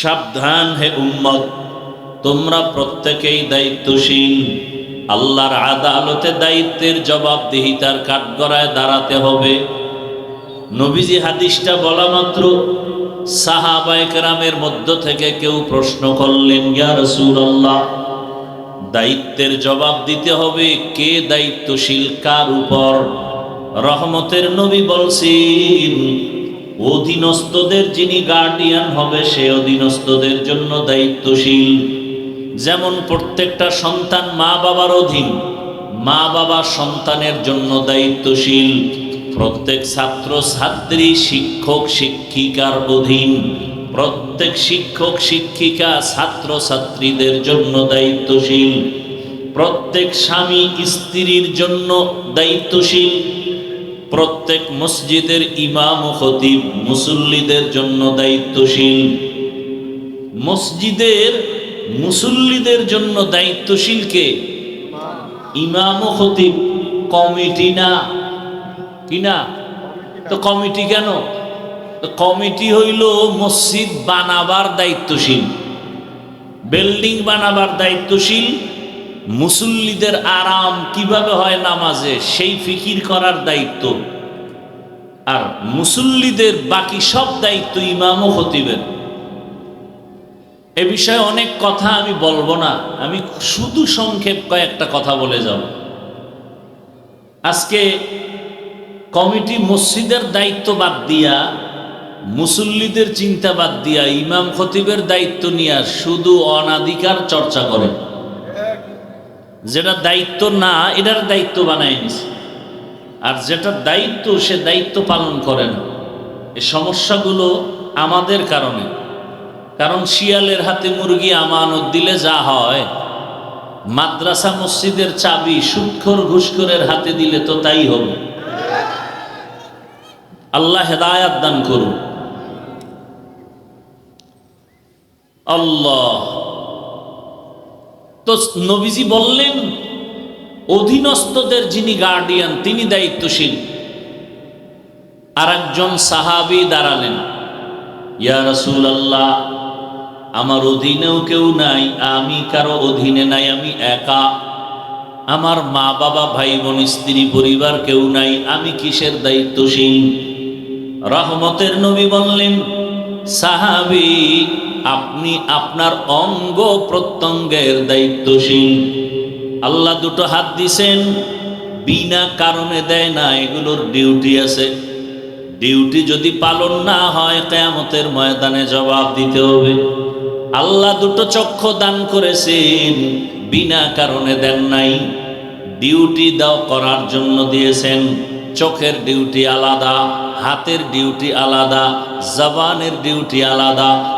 সাবধান হে উম্মত, তোমরা প্রত্যেকেই দায়িত্বশীল। আল্লাহর আদালতে দায়িত্বের জবাবদিহিতার কাঠগড়ায় দাঁড়াতে হবে। নবীজি হাদিসটা বলা মাত্র সাহাবায়করামের মধ্য থেকে কেউ প্রশ্ন করলেন, ইয়া রাসূলুল্লাহ, দায়িত্বের জবাব দিতে হবে কে দায়িত্বশীল, কার উপর? রহমতের নবী বলছেন অধীনস্থদের যিনি গার্ডিয়ান হবে, সে অধীনস্থদের জন্য দায়িত্বশীল। যেমন প্রত্যেকটা সন্তান মা বাবার অধীন মা বাবা সন্তানের জন্য দায়িত্বশীল। প্রত্যেক ছাত্র ছাত্রী শিক্ষক, শিক্ষিকার অধীন, প্রত্যেক শিক্ষক, শিক্ষিকা ছাত্র ছাত্রীদের জন্য দায়িত্বশীল। প্রত্যেক স্বামী স্ত্রীর জন্য দায়িত্বশীল। প্রত্যেক মসজিদের ইমাম ও খতিব মুসল্লিদের জন্য দায়িত্বশীল। মসজিদের মুসল্লিদের জন্য দায়িত্বশীল কে? ইমাম ও খতিব। কমিটি না। কি না? তো কমিটি কেন? কমিটি হইল মসজিদ বানাবার দায়িত্বশীল। বিল্ডিং বানাবার দায়িত্বশীল। মুসল্লিদের আরাম কীভাবে হয় নামাজে, সেই ফিকির করার দায়িত্ব। আর মুসল্লিদের বাকি সব দায়িত্ব ইমামও খতিবের। এ বিষয়ে অনেক কথা আমি বলব না, আমি শুধু সংক্ষেপ কয়েকটা কথা বলে যাব। আজকে কমিটি মসজিদের দায়িত্ব বাদ দিয়া, মুসল্লিদের চিন্তা বাদ দিয়া ইমাম খতিবের দায়িত্ব নিয়ে শুধু অনাধিকার চর্চা করে। যেটা দায়িত্ব না, এটার দায়িত্ব বানায় নিছে। আর যেটা দায়িত্ব, সে দায়িত্ব পালন করে না। এই সমস্যাগুলো আমাদের কারণে। কারণ শিয়ালের হাতে মুরগি আমানত দিলে যা হয়, মাদ্রাসা মসজিদের চাবি সুৎখর ঘুষখোরের হাতে দিলে তো তাই হবে। আল্লাহ হেদায়াত দান করুন। আল্লাহ তো নবীজি বললেন, অধীনস্থদের যিনি গার্ডিয়ান তিনি দায়িত্বশীল। আর একজন সাহাবি দাঁড়ালেন। ইয়া রসুল আল্লাহ আমার অধীনেও কেউ নাই, আমি কারও অধীনে নাই, আমি একা। আমার মা বাবা, ভাই বোন, স্ত্রী, পরিবার কেউ নাই, আমি কিসের দায়িত্বশীল? রহমতের নবী বললেন, সাহাবি আপনি আপনার অঙ্গ প্রত্যঙ্গের দায়িত্বশীল। আল্লাহ দুটো হাত দিছেন, বিনা কারণে দেয় না, এগুলোর ডিউটি আছে। ডিউটি যদি পালন না হয়, কেয়ামতের ময়দানে জবাব দিতে হবে। আল্লাহ দুটো চক্ষু দান করেছেন, বিনা কারণে দেন নাই। ডিউটি দাও করার জন্য দিয়েছেন, চোখের ডিউটি আলাদা, হাতের ডিউটি আলাদা, জবানের ডিউটি আলাদা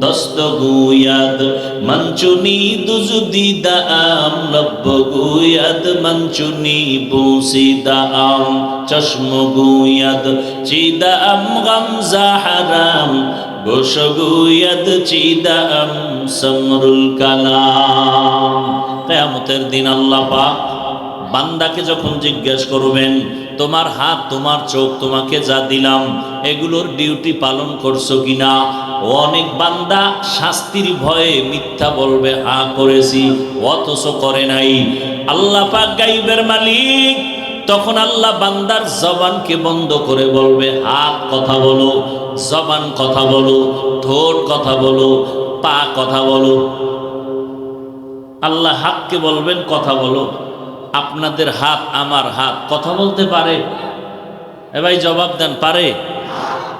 দস্ত গুয়াদ মঞ্চুনি দুজুদি দাম লব্ব গুয়াদ মঞ্চুনি বুসি দাম চশম গুয়াদ চিদাম গামজা হারাম গোস গুয়াদ চিদাম সমরুল কালাম। কেয়ামতের দিন আল্লাহ বান্দাকে যখন জিজ্ঞেস করবেন তোমার হাত, তোমার চোখ, তোমাকে যা দিলাম, এগুলোর ডিউটি পালন করছ কিনা? অনেক বান্দা শাস্তির ভয়ে মিথ্যা বলবে, হা, করেছি, অথচ করে নাই। আল্লাহ পাক গাইবের মালিক তখন আল্লাহ বান্দার জবানকে বন্ধ করে বলবে, হাত কথা বলো, জবান কথা বলো, ঠোঁট কথা বলো, পা কথা বলো। আল্লাহ হাতকে বলবেন, কথা বলো। আপনাদের হাত আমার হাত। কথা বলতে পারে? এ ভাই জবাব দেন, পারে?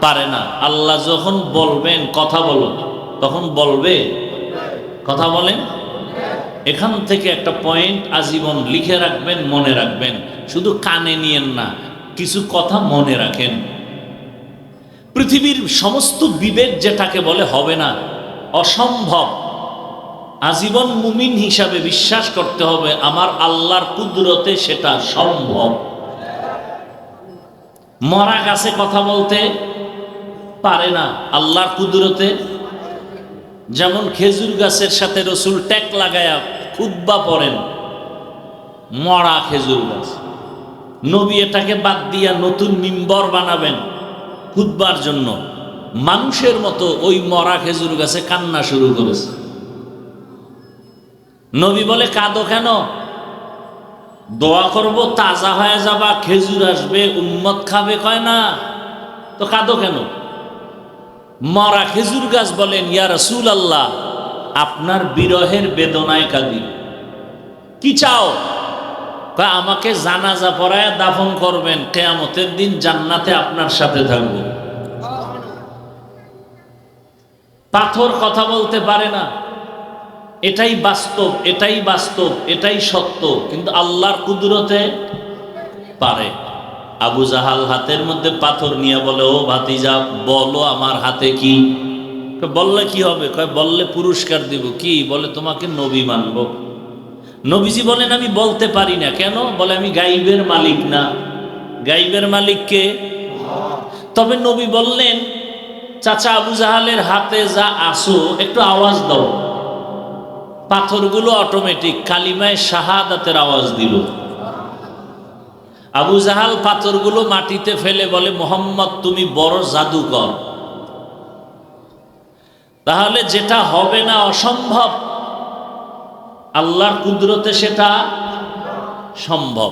পারে না। আল্লাহ যখন বলবেন, কথা বলো তখন বলবে? কথা বলেন। এখান থেকে একটা পয়েন্ট আজীবন লিখে রাখবেন, মনে রাখবেন। শুধু কানে নিয়েন না, কিছু কথা মনে রাখেন। পৃথিবীর সমস্ত বিবেক যেটাকে বলে হবে না, অসম্ভব। আজীবন মুমিন হিসাবে বিশ্বাস করতে হবে, আমার আল্লাহর কুদরতে সেটা সম্ভব। মরা গাছে কথা বলতে পারে না আল্লাহর কুদরতে। যেমন খেজুর গাছের সাথে রসুল ট্যাক লাগায়া খুদ্া পড়েন, মরা খেজুর গাছ। নবী এটাকে বাদ দিয়া নতুন মিম্বর বানাবেন খুদ্বার জন্য। মানুষের মতো ওই মরা খেজুর গাছে কান্না শুরু করেছে। নবী বলে কাঁদো কেন? দোয়া করব তাজা হয়ে যাবা খেজুর আসবে উম্মত খাবে। কয় না। তো কাঁদো কেন? মরা খেজুর গাছ বলেন ইয়া রসুল আল্লাহ আপনার বিরহের বেদনায় কাঁদি। কি চাও? আমাকে জানাজা পড়ায় দাফন করবেন কেয়ামতের দিন জান্নাতে আপনার সাথে থাকব। পাথর কথা বলতে পারে না। এটাই বাস্তব এটাই বাস্তব, এটাই সত্য। কিন্তু আল্লাহর কুদরতে পারে। আবু জাহাল হাতের মধ্যে পাথর নিয়ে বলে, ও ভাতিজা, বলো আমার হাতে কি? বললে কি হবে? কয়, বললে পুরস্কার দিব। কি? বলে, তোমাকে নবী মানব। নবীজি বলেন, আমি বলতে পারি না। কেন? বলে, আমি গাইবের মালিক না। গাইবের মালিককে তবে নবী বললেন, চাচা আবু জাহালের হাতে যা আসো, একটু আওয়াজ দাও। পাথরগুলো অটোমেটিক কালিমায় শাহাদাতের আওয়াজ দিল। আবু জাহাল পাথরগুলো মাটিতে ফেলে বলে, মোহাম্মদ, তুমি বড় জাদুকর। তাহলে যেটা হবে না অসম্ভব। আল্লাহর কুদরতে সেটা সম্ভব।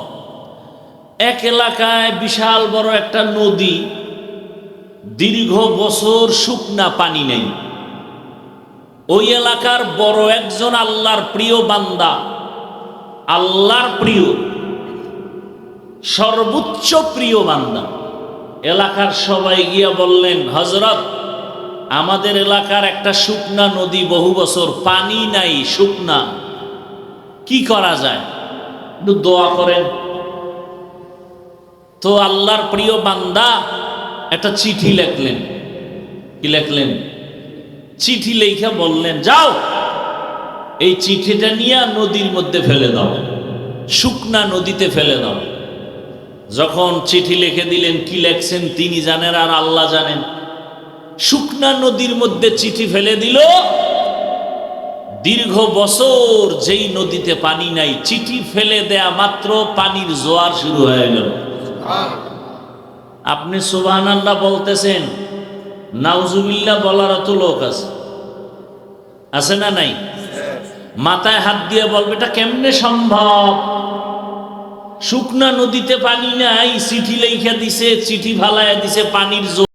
এক এলাকায় বিশাল বড় একটা নদী, দীর্ঘ বছর শুকনা পানি নেই। ওই এলাকার বড় একজন আল্লাহর প্রিয় বান্দা। আল্লাহর প্রিয়। সর্বোচ্চ প্রিয় বান্দা। এলাকার সবাই গিয়া বললেন হজরত আমাদের এলাকার একটা শুকনা নদী বহু বছর পানি নাই, শুকনা। কি করা যায়? একটু দোয়া করেন। তো আল্লাহর প্রিয় বান্দা একটা চিঠি লেখলেন। কি লেখলেন? চিঠি লেখা বললেন যাও। এই চিঠিটা নিয়ে নদীর মধ্যে ফেলে দাও শুকনা নদীতে ফেলে দাও। যখন চিঠি লিখে দিলেন কি লেখছেন তিনি জানেন আর আল্লাহ জানেন। শুকনা নদীর মধ্যে চিঠি ফেলে দিল দীর্ঘ বছর যেই নদীতে পানি নাই চিঠি ফেলে দেয়া মাত্র পানির জোয়ার শুরু হয়ে গেল। আপনি সুবাহ বলতেছেন নাউজুবিল্লাহ বলার অত লোক আছে। আছে না নাই? মাথায় হাত দিয়ে বলবে, এটা কেমনে সম্ভব? শুকনা নদীতে পানি নাই, চিঠি লেখা দিছে, চিঠি ফালাইয়া দিছে, পানির জোয়ার